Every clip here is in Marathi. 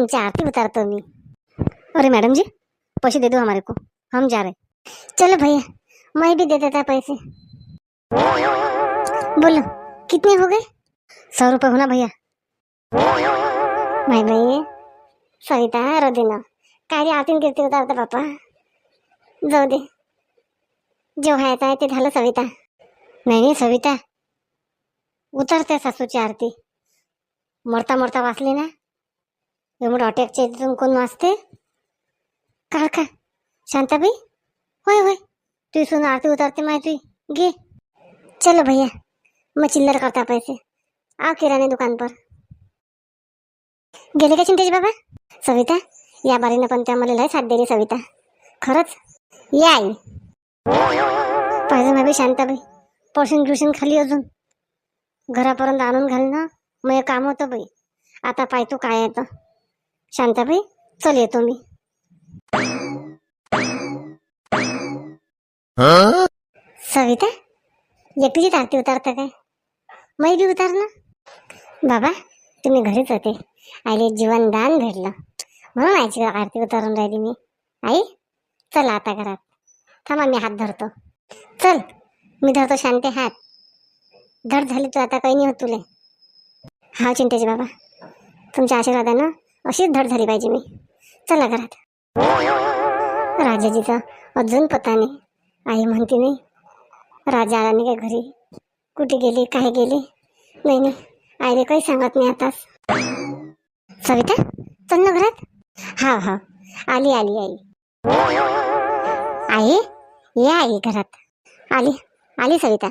तुमची आरती उतारतो मी. अरे मैडम जी पैसे दे दो हमारे को हम जा रहे. चलो भैया मैं भी दे देता पैसे. बोलो, कितने हो गए? सौ रुपये होना भैया. माय बाई सविता रदिना काय रे आरतीन कीर्ती उतारता बापा जाऊ दे. जे व्हायचं आहे ते झालं सविता. नाही नाही, सविता. उतरते सासूची आरती. मरता मरता वाचली ना एवढं अटॅकच्या इथून कोण वाचते? का का शांताबाई? होय होय. तू सुन आरती उतारते माहिती. घे. चलो भैया. मग चिल्लर करता पैसे. आव किराणे दुकान पर. गेले का चिंतेश बाबा? सविता या बारीनं पण त्या मला लय साथ दिली सविता. खरंच? या आई. पाहिजे माहिती शांताबाई? पोषण गिर्शन खाली अजून. घरापर्यंत आणून घाल ना मग काम होतं बाई. आता पाय तू काय येतं शांताबाई चल येतो मी. सविता एकटीची आरती उतारता काय? मै बी उतार ना बाबा तुम्ही घरीच होते. आईले जीवनदान भेटलं. म्हणून आईची आरती उतारून राहिली मी. आई चल आता घरात. थांबा मी हात धरतो. चल मी धरतो शांते हात. धड झाली तू आता काही नाही होत तुले. हा चिंतेचे बाबा. तुमच्या आशीर्वादानं अशीच धड झाली पाहिजे मी. चला घरात. राजाजीचा अजून पता नाही. आई म्हणते नाही राजा आला नाही काय घरी? कुठे गेले? काय गेले? नाही नाही. आईने काही सांगत नाही आताच. सविता चल ना घरात. हा हा आली आली आई. आई? या आई घरात. आली आली सविता.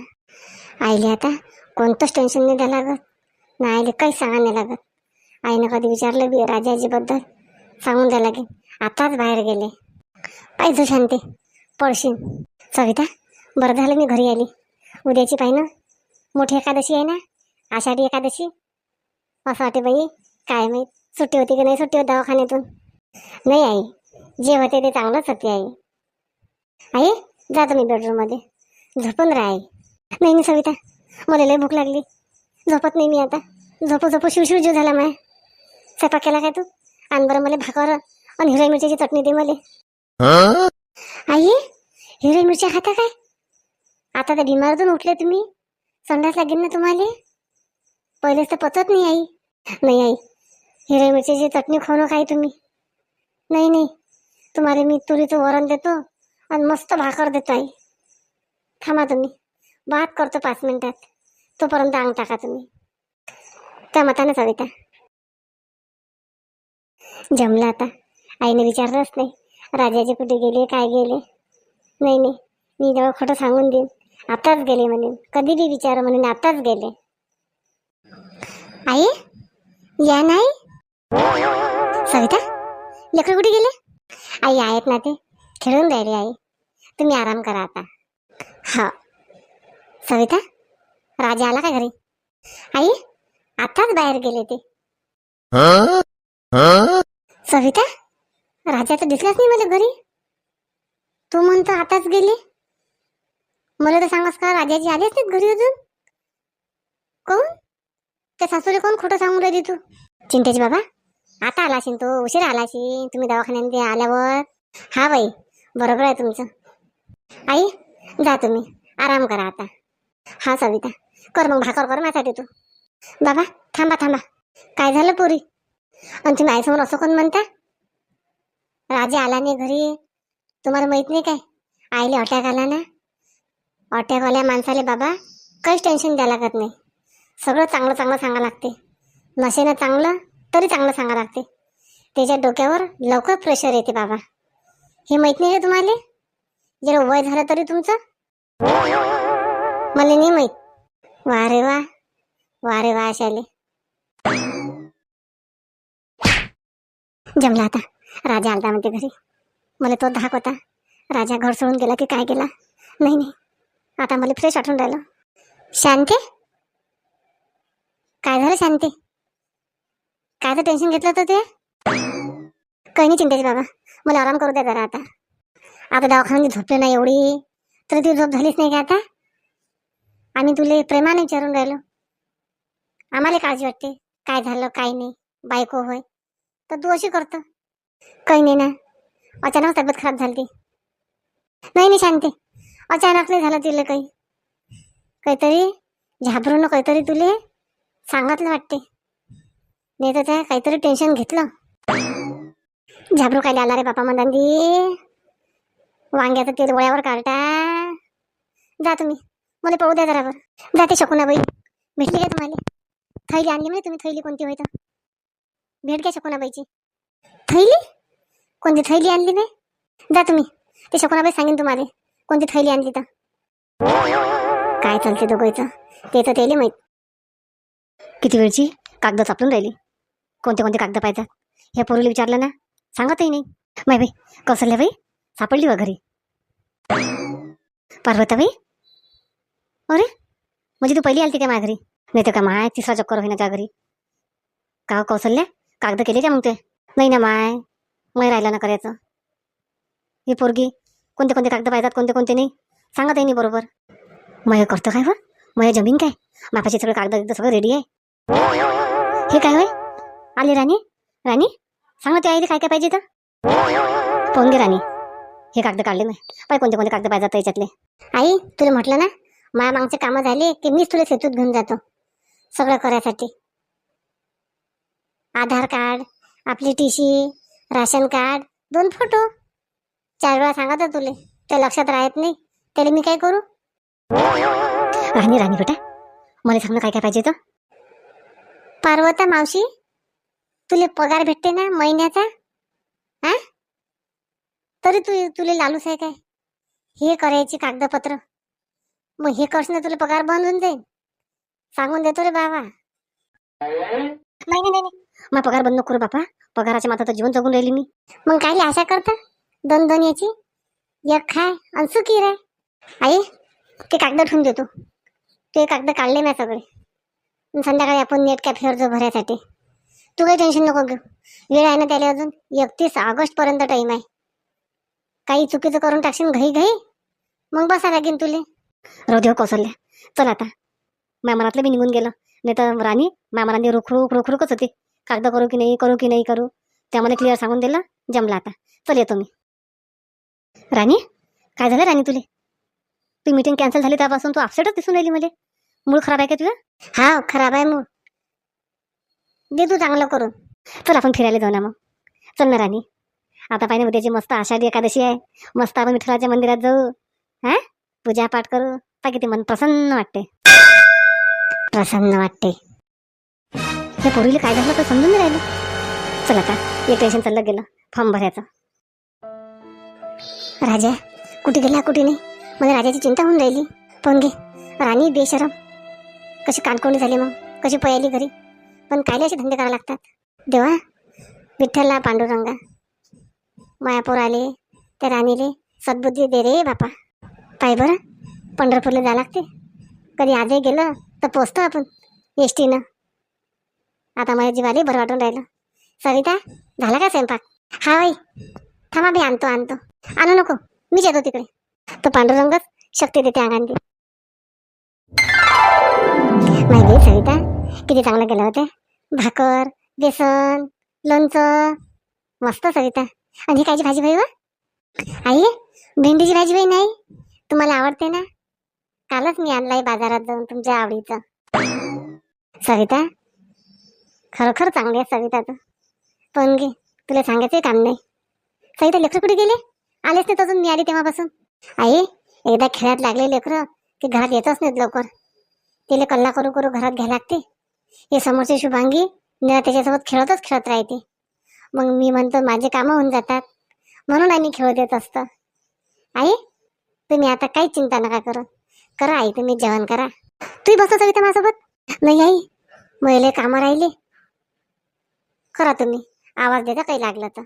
आईले आता कोणतंच टेन्शन नाही द्यावं लागत. ना आईले काही सांगा नाही लागत. आईनं कधी विचारलं बी राजाजीबद्दल सांगून द्या लागेल आताच बाहेर गेले. पाहिजे शांती पळशीन. सविता बरं झालं मी घरी आली. उद्याची पाय ना मोठी एकादशी आहे ना? आषाढी एकादशी? असं वाटे बाई काय माहीत सुट्टी होती की नाही सुट्टी होत दवाखान्यातून? नाही आई जे होते ते चांगलंच होते आई. आई जातो मी बेडरूममध्ये. झोपून राहा आई. नाही नाही सविता मला लय भूक लागली. झोपत नाही मी आता. झोपू झोपू शिवशिव जीव झाला माय. स्वयंपाक केला काय तू? आणि बरं मला भाकर आणि हिरवी मिरच्याची चटणी दे मला. आई हिरवी मिरच्या खाता काय? आता तर बिमारतून उठले तुम्ही. संडास लागेल ना तुम्हाला? पहिलेच तर पचत नाही आई. नाही आई हिरवी मिरच्याची चटणी खाऊ नका तुम्ही. नाही नाही. तुम्हाला मी तुरीचं वरण देतो आणि मस्त भाकर देतो आई. थांबा तुम्ही. बात करतो पाच मिनिटात. तोपर्यंत अंग टाका तुम्ही. त्या मताने सविता जमलं आता. आईने विचारलंच नाही. राजाचे कुठे गेले काय गेले? नाही नाही. मी जेव्हा खोटं सांगून देईन. आताच गेले म्हणेन. कधी बी विचार म्हणेन आताच गेले. आई? या नाही? सविता? लेकर कुठे गेले? आई आहेत ना ते. खेळून राहिले आई. तुम्ही आराम करा आता. हा. सविता? राजा आला का घरी? आई? आताच बाहेर गेले ते. सविता राजा तर दिसलाच नाही मला घरी. तू म्हणतो आताच गेली. मला तर सांगस का राजाजी आलेच नाहीत घरी अजून? कोण? त्या सासूला कोण खोटं सांगून राहिली तू? चिंतेची बाबा आता आला असेल तो उशीर आला असेल तुम्ही दवाखान्यात आल्यावर. हा बाई बरोबर आहे तुमचं. आई जा तुम्ही आराम करा आता. हा सविता कर मग भाकर कर माझ्यासाठी तू. बाबा थांबा थांबा. काय झालं पुरी? आणि तुम्ही आईसमोर असं कोण म्हणता? राजा आला नाही घरी. तुम्हाला माहीत नाही काय? आईले अटॅक आला ना? अटॅकवाल्या माणसाले बाबा काहीच टेन्शन द्यायला लागत नाही. सगळं चांगलं चांगलं सांगा लागते. नशेनं चांगलं तरी चांगलं सांगा लागते. त्याच्या डोक्यावर लवकर प्रेशर येते बाबा. हे माहीत नाही का तुम्हाला? जरा वय झालं तरी तुमचं? मला नाही माहीत. वा रे वा वा रे वा अशाले. जमला आता राजा आलता म्हणते घरी. मला तो धाक होता. राजा घर सोडून गेला की काय गेला? नाही नाही. आता मला फ्रेश आठवून राहिलं. शांती? काय झालं शांती? काय तर टेन्शन घेतलं होतं ते? काही नाही चिंतेची बाबा. मला आराम करू द्या जरा आता. आता दवाखान्यात झोपले नाही एवढी. तर ती झोप झालीच नाही का आता? आम्ही तुले प्रेमाने विचारून राहिलो. आम्हाला काळजी वाटते. काय झालं काय नाही. बायको होय. तर तू अशी करतो. काही नाही ना. अचानक तब्येत खराब झाली. ती नाही नाही शांती. अचानक नाही झालं तिला काही. काहीतरी झाबरून काहीतरी तुले सांगितलं वाटते. नाही तर त्या काहीतरी टेन्शन घेतलं. झाबरू काय आला रे बापा मंदांदी वांग्याचं तेल वळ्यावर काढता. जा तुम्ही. मला पाहू द्या जरा बरं जाते बाई भेटली का तुम्हाला? थैली आणली म्हणजे तुम्ही थैली कोणती होईल भेट घ्या शकुनाबाईची थैली? कोणती थैली आणली नाही? जा तुम्ही. ते शकुनाबाई सांगेन तुम्हाला. कोणती थैली आणली तर? काय चालते दोघांचं? ते तर त्याला माहीत. किती वेळची? कागद चापलून राहिली. कोणते कोणते कागद पाहिजेत हे पोरीला विचारलं ना? सांगतही नाही. माय बाई कौशल्या बाई सापडली वा घरी. पार्वताबाई अरे म्हणजे तू पहिली आलती का माझ्या घरी? नाही तर का माय तिसरा चक्कर होईना त्या घरी? का हो कौशल्या? कागद केले का मग ते? नाही ना माय. माय राहिलं ना करायचं. ही पोरगी कोणते कोणते कागद पाहिजेत कोणते कोणते नाही? सांगतही नाही बरोबर. मय करतो काय व? मय जमीन काय? बापाचे सगळे कागद सगळं रेडी आहे. हे काय होय? आली राणी? राणी? सांगत ते त्या काय काय पाहिजे तर फोन घे राणी. हे कागद काढले मी. पाय कोणते कोणते कागद पाहिजे त्याच्यातले. आई तुला म्हटलं ना माझ्या मागचे कामं झाले की मीच तुला सेतूत घेऊन जातो. सगळं करायसाठी. आधार कार्ड आपली टी सी राशन कार्ड दोन फोटो. चार वेळा सांगा तर तुले. ते लक्षात राहत नाही. त्याला मी काय करू? राणी राणी बेटा मला सांगणं काय काय पाहिजे तर पार्वता मावशी तुले पगार भेटते ना महिन्याचा? हा तरी तू तुले लालूस आहे काय? हे करायची कागदपत्र. मग हे करशील तुला पगार बंद होऊन जाईल. सांगून देतो रे बाबा. नाही नाही नाही. मग पगार बंद नको करू बापा. पगाराच्या माथा तर जीवन जगून राहिली मी. मग काय आशा करता? दोन दोन याची? एक खाय आणि सुखी रे आई ते कागद ठेवून देतो. ते कागद काढले ना सगळे. संध्याकाळी आपण नेट कॅफेवर जो भरायसाठी. तू काही टेन्शन नको घेऊ. वेळ आहे ना त्याला अजून? एकतीस ऑगस्ट पर्यंत टाइम आहे. काही चुकीचं करून टाकशील घाई घाई? मग बसा लागेल तुले. राहू देव हो चल आता. माझ्या मनातलं मी निघून गेलं. नाही तर राणी माझ्या मनाने रुखरूक रुखरूकच होती. कागद करू की नाही करू की नाही करू त्यामध्ये क्लिअर सांगून दिलं जमलं आता. चल येतो मी. राणी काय झालं राणी तुले? ती मीटिंग कॅन्सल झाली त्यापासून तू अपसेटच दिसून राहिली मला. मूळ खराब आहे का तुझं? हा खराब आहे मूळ. दे तू चांगलं करून. चल आपण फिरायला जाऊ ना मग. चल ना राणी. आता पाहिजे उद्याची मस्त आषाढी एकादशी आहे. मस्त आपण विठ्ठलाच्या मंदिरात जाऊ. हा? पूजा पाठ करू. पा किती मन प्रसन्न वाटते प्रसन्न वाटते हे पोरीला काय झालं तर समजून राहिलं. चल आता एक टेन्शन चाललं गेलं फॉर्म भरायचं. राजा कुठे गेला कुठे नाही? मला राजाची चिंता होऊन राहिली. पण घे राणी बेशरम. कशी कानकोंडी झाली मग कशी पयाली घरी. पण कायले असे धंदे करावे लागतात? देवा विठ्ठलला पांडुरंगा. मायापूर आले त्या राणीले सद्बुद्धी दे रे बापा. पाय बरं पंढरपूरला जावं लागते. कधी आजही गेलं तर पोचतो आपण. एस टीनं आता माझ्या जीवाले बरं वाटून राहिलं. सविता झाला का स्वयंपाक? हा बाई. थांबा बी आणतो आणतो. आणू नको. मी जातो तिकडे. तो पांडुरंगच शक्ती देते अंगांती माहिती सविता किती चांगलं केलं होतं. भाकर बेसन लोणचं. मस्त सविता. आणि कायची भाजी भाई व? आई भेंडीची भाजी भाई नाही. तुम्हाला आवडते ना? कालच मी आणलाय बाजारात जाऊन तुमच्या आवडीचं. सविता खरोखर चांगली आहे सविता तू. पण गे तुला सांगायचं काम नाही. सविता लेकरं कुठे गेले? आलेच नाही अजून मी आली तेव्हापासून. आई एकदा खेळात लागले लेकरं की घरात येतच नाहीत लवकर. तिला कल्ला करू करू घरात घ्यायला लागते. हे समोरची शुभांगी निरा त्याच्यासोबत खेळतच खेळत राहते. मग मी म्हणतो माझे कामं होऊन जातात. म्हणून आम्ही खेळ देत असतं. आई तुम्ही आता काही चिंता नका करू. करा आई तुम्ही जेवण करा. तुम्ही बसा सविता माझ्यासोबत. नाही आई महिले कामं राहिले. करा तुम्ही. आवाज देता काही लागलं तर.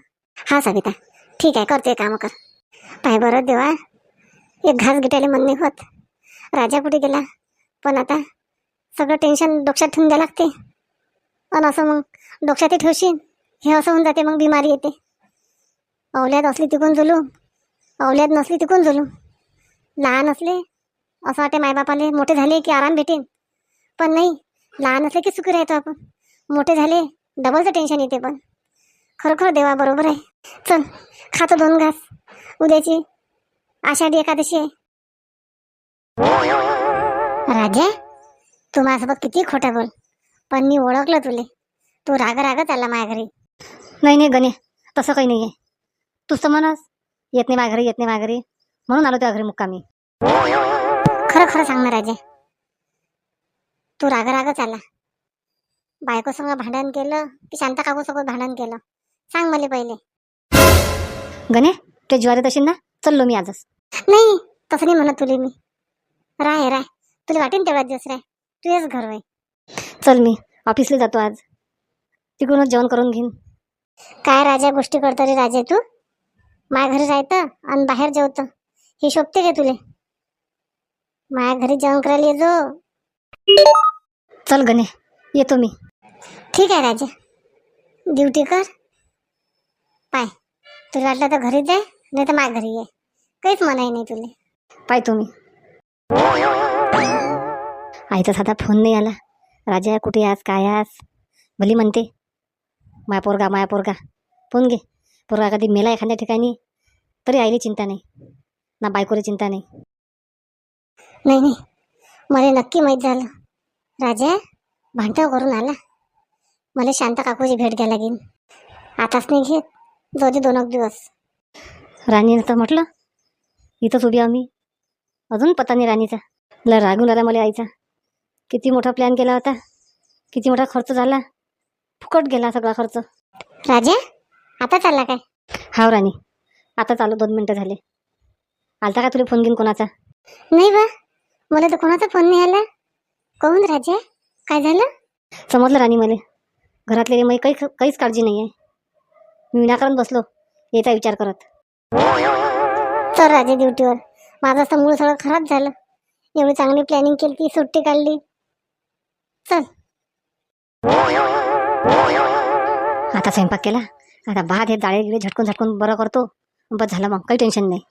हा सविता. ठीक आहे करते काम कर. पाय बरं देवा. एक घास गिटायला मन नाही होत. राजा कुठे गेला. पण आता सगळं टेन्शन डोक्षात ठेवून द्या लागते. पण असं मग डोक्यातही ठेवशील हे असं होऊन जाते मग बिमारी येते. अवल्यात असली तिकून जुलू. अवल्यात नसली तिकून जुलू. लहान असले असं वाटे मायबापाले मोठे झाले की आराम भेटेन. पण नाही लहान असले की सुखी राहतो आपण. मोठे झाले डबलचं टेन्शन येते पण. खरं खरं देवा बरोबर आहे. चल खातो दोन घास. उद्याची आषाढी एकादशी आहे. राजा तू माझ्यासोबत किती खोटं बोल. पण मी ओळखलं तुले. तू राग रागच आला माझ्या घरी. नाही नाही गणे. तसं काही नाही आहे तूच तर म्हणस येत नाही माझ्या घरी येत नाही माझ्या घरी. म्हणून आलो त्या घरी मुक्कामी. खरं खरं सांग ना राजा. तू राग रागच आला. बायको संग भांडण केलं की शांता काकू सोबत भांडण केलं. सांग मला पहिले. गणे ते ज्वारी तशी ना? चललो मी आजच. नाही तसं नाही म्हणत तुले मी. राय राय. तुला वाटेन तेवढा दिवस राय. तुझेच घर होय. चल मी ऑफिसला जातो आज. तिकडूनच जेवण करून घेईन. काय राजा गोष्टी करतो रे राजा तू? माझ्या घरी राहतं आणि बाहेर जेवतं. हे शोभते का तुले? माझ्या घरी जेवण करायला ये जो चल गणे येतो मी. ठीक आहे राजा. ड्युटी कर. पाय. तुला वाटलं तर घरी जाय नाही तर माझ्या घरी ये. काहीच मनाई नाही तुले. पाय तुम्ही. आईचा साधा फोन नाही आला. राजा कुठे आज काय आज भली म्हणते. माया पोरगा माया पोरगा. फोन घे. पोरगा कधी मेला एखाद्या ठिकाणी? तरी आईला चिंता नाही. ना बायकोला चिंता नाही. नाही नाही. मला नक्की माहीत झालं. राजा भांडव करून आला. मला शांता काकूची भेट घ्यायला लागेल आताच नाही घेत. जाऊ दे दोन एक दिवस. राणीनं तर म्हटलं इथंच उभी आम्ही. अजून पत्ता नाही राणीचा. लय रागून आला मला आईचा. किती मोठा प्लॅन केला होता. किती मोठा खर्च झाला. फुकट गेला सगळा खर्च. राजा आता चालला काय? हाव राणी आता चालू दोन मिनटं झाले. आलता का तुला फोन घेऊन कोणाचा? नाही बा मला तर कोणाचा फोन नाही आला. कोण राजा? काय झालं? समजलं राणी मला. घरातले काही काही काहीच काळजी नाही आहे. मी विनाकारण बसलो याचा विचार करत. तर राजा ड्युटीवर. माझं असं मूळ सगळं खराब झालं. एवढी चांगली प्लॅनिंग केली ती सुट्टी काढली. चल. आता स्वयंपाक केला. आता भात हे जाळे गिळे झटकून झटकून बरं करतो. बस झालं मग काही टेन्शन नाही.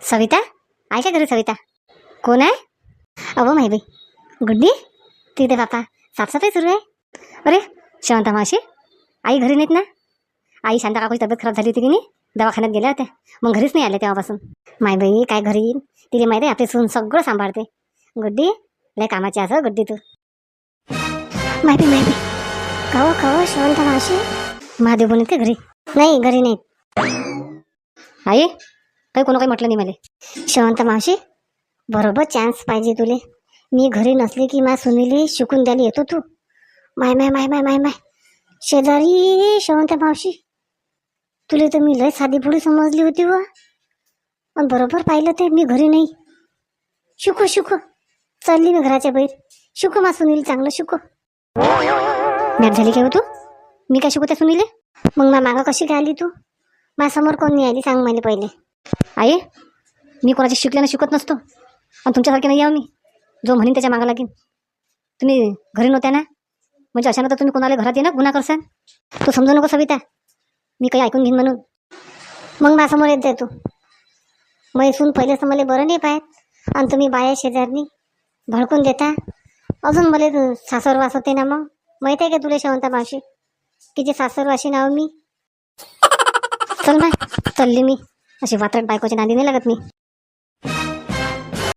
सविता? आहे का घरी सविता. कोण आहे? अहो माही बाई गुड्डी? तिथे बापा. साफसफाई सुरू आहे? अरे शांता मावशी आई घरी नाहीत ना? आई शांता काकूची तब्येत खराब झाली होती की नाही? दवाखान्यात गेल्या होत्या. मग घरीच नाही आल्या तेव्हापासून. माय बाई काय घरी येईन तिला माहिती आहे आपली सून सगळं सांभाळते. गुड्डी लय कामाची असं गुड्डी तू. माहिती माहिती कहो कहो शांत मावशी. महादेव बोलत का घरी. नाही घरी नाही आई काही कोणा काही म्हटलं नाही मला. शांत मावशी बरोबर चान्स पाहिजे तुले. मी घरी नसले की मा सुनीली शिकून द्यायला येतो तू. माय माय माय माय माय माय. शेजारी शेवंत्या मावशी. तुले तर मी लय साधी पुढे समजली होती व. पण बरोबर पाहिलं ते मी घरी नाही. शिकू शिकू. चालली मी घराच्या बाहेर. शिकू मा सुनील चांगलं शिकू. मॅच झाली काय हो तू? मी काय शिकू त्या सुनीले? मग मा मागं कशी काय आली तू? माझ्यासमोर कोण नाही आली सांग मला पहिले. आई मी कोणाची शिकल्यानं शिकत नसतो. आणि तुमच्यासारखे नाही आहो मी. जो म्हणीन त्याच्या मागा लागेन. तुम्ही घरी नव्हत्या ना? म्हणजे अशा तर तुम्ही कोणाला घरात येणार ना गुन्हा करसान तू समजू नको सविता. मी काही ऐकून घेईन म्हणून. मग माझ्यासमोर येत जाय तू. मैसून पहिलेच तर मला बरं नाही पाहत. आणि तुम्ही बाया शेजारनी भडकून देता. अजून मला सासरवास होते ना मग? माहीत आहे का तुला शेवंता मावशी? किती सासरवाशी नाव मी. चल बाय चलली मी. अशी वात्रट बायकोच्या नांदी नाही लागत मी.